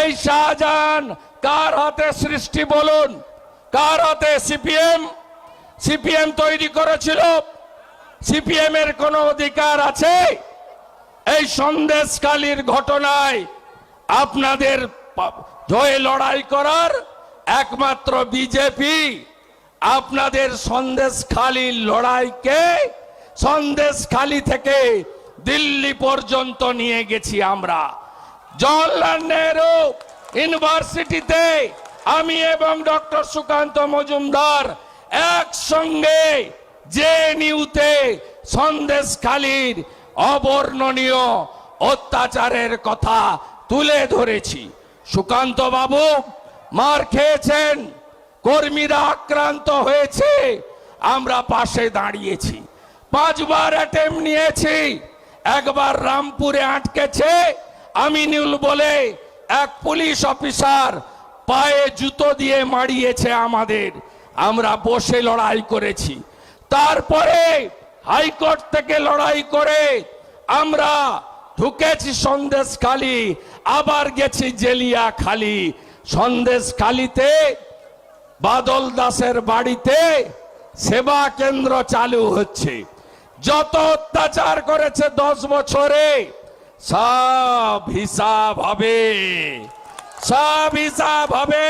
এই শাহজাহান, কার হাতে সৃষ্টি বলুন? কার হাতে সিপিএম? সিপিএম তৈরি করেছিল। সিপিএম এর কোনো অধিকার আছে? এই সন্দেশকালীর ঘটনায় আপনাদের হয়ে লড়াই করার একমাত্র বিজেপি, আপনাদের সন্দেশখালীর লড়াইকে সন্দেশখালী থেকে দিল্লি পর্যন্ত নিয়ে গেছি আমরা। জওয়াহরলাল নেহরু ইউনিভার্সিটিতে আমি এবং ডক্টর সুকান্ত মজুমদার একসঙ্গে যে নিউতে সন্দেশখালীর অবর্ণনীয় অত্যাচারের কথা তুলে ধরেছি। সুকান্ত বাবু, মার খেয়েছেন, কর্মীরা আক্রান্ত হয়েছে, আমরা পাশে দাঁড়িয়েছি। পাঁচবার অ্যাটেম্প নিয়েছি, একবার রামপুরে আটকেছে আমিনুল বলে এক পুলিশ অফিসার পায়ে জুতো দিয়ে মারিয়েছে আমাদের। আমরা বসে লড়াই করেছি। তারপরে হাইকোর্ট থেকে লড়াই করে আমরা ঢুকেছি সন্দেশ খালি আবার গেছি জেলিয়া খালি সন্দেশ খালিতে বাদল দাসের বাড়িতে সেবা কেন্দ্র চালু হচ্ছে। যত অত্যাচার করেছে দশ বছরে সব হিসাব হবে। সব হিসাব হবে।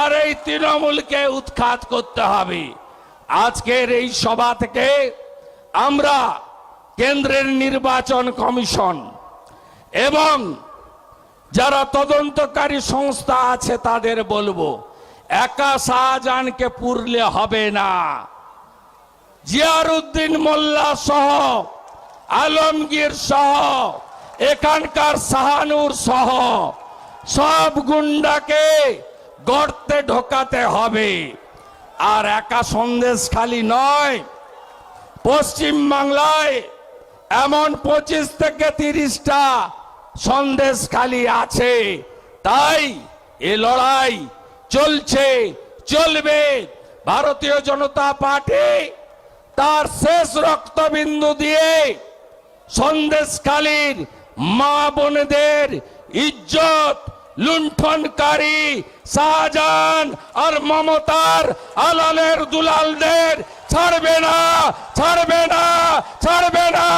আর এই তৃণমূলকে উৎখাত করতে হবে। আজকের এই সভা থেকে আমরা কেন্দ্রের নির্বাচন কমিশন এবং যারা তদন্তকারী সংস্থা আছে তাদের বলব, একা শাহজাহানকে পুরলে হবে না। জিয়ারুদ্দিন মোল্লা সহ আলমগীর সহ, এখানকার শাহানুর সহ, সব গুন্ডাকে গর্তে ঢোকাতে হবে। আর একা সন্দেশ খালি নয়, পশ্চিম বাংলায় এমন পঁচিশ থেকে তিরিশটা সন্দেশ খালি আছে। তাই এ লড়াই চলছে, চলবে। ভারতীয় জনতা পার্টি তার শেষ রক্তবিন্দু দিয়ে সন্দেশকালীর মা বোনদের ইজ্জত লুণ্ঠনকারী শাহজাহান আর মমতার আলালের দুলালদের ছাড়বে না ছাড়বে না ছাড়বে না।